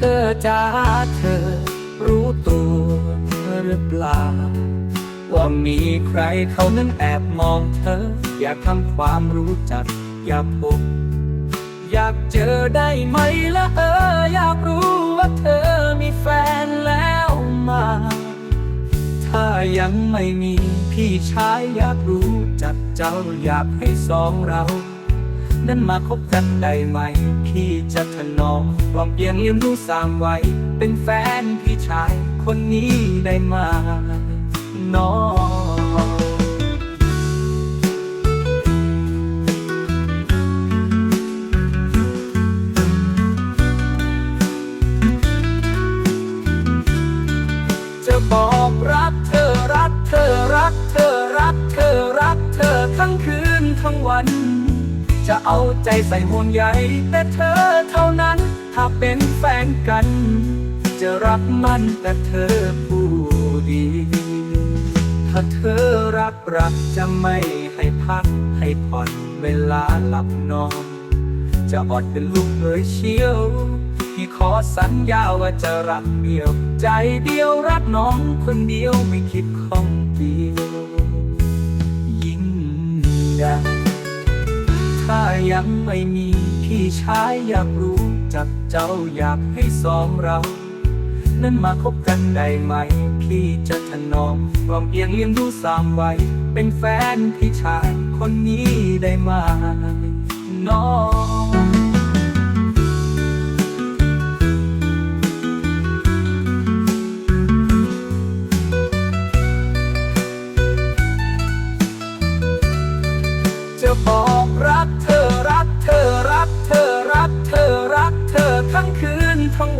ธอจ้าเธอ รู้ตัวหรือเปล่า ว่ามีใครเขานั้นแอบมองเธอ อยากทำความรู้จัก อยากพบอยากเจอได้ไหมละเออ อยากรู้ว่าเธอมีแฟนแล้วมา ถ้ายังไม่มีพี่ชายอยากรู้จักเจ้าอยากให้สองเรา นั้นมาคบกันได้ไหม พี่จะถนอมความเพียงเลี้ยงดูสามไว้ เป็นแฟนพี่ชายคนนี้ได้ไหมาน้องจะบอกรักเธอรักเธอรักเธอรักเธอรักเธอทั้งคืนทั้งวัน จะเอาใจใส่ห่วงใยแต่เธอเท่านั้น ถ้าเป็นแฟนกัน จะรักมันแต่เธอผู้เดียวถ้าเธอรักรักจะไม่ให้พักให้ผ่อนเวลาหลับนอน จะอดเป็นลูกเลยเชียวพี่ขอสัญญาว่าจะรักเดียว ใจเดียวรักน้องคนเดียวไม่คิดของ ยังไม่มีพี่ชายอยากรู้จักเจ้าอยากให้สองเรา นั้นมาคบกันได้ไหม พี่จะถนอมความเอียงเลี้ยงดูสามไว้ เป็นแฟนพี่ชายคนนี้ได้ไหมน้อง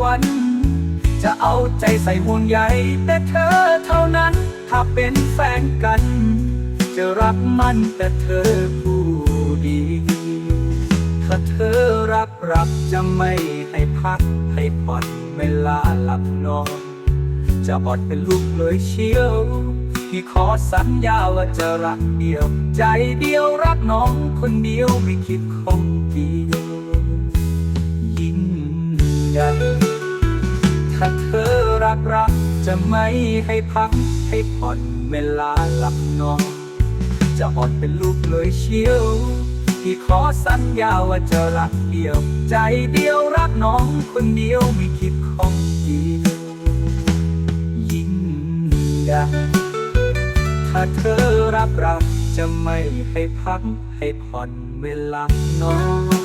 วัน จะเอาใจใส่ห่วงใยแต่เธอเท่านั้น ถ้าเป็นแฟนกัน จะรักมันแต่เธอผู้ดี ถ้าเธอรักรักจะไม่ให้พักให้ผ่อนเวลาหลับนอน จะอดเป็นลูกเลยเชียวพี่ขอสัญญาว่าจะรักเดียว ใจเดียวรักน้องคนเดียวไม่คิดคงเดียวยิ่งใหญ่ ถ้าเธอรักรัก จะไม่ให้พัก ให้ผ่อนเวลาหลับนอน จะอดเป็นลูกเลยเชียวพี่ขอสัญญาว่าจะรักเดียว ใจเดียวรักน้องคนเดียวไม่คิดของดีย,ยิ่งดังถ้าเธอรับรักจะไม่ให้พัก ให้ผ่อนเวลานอนคน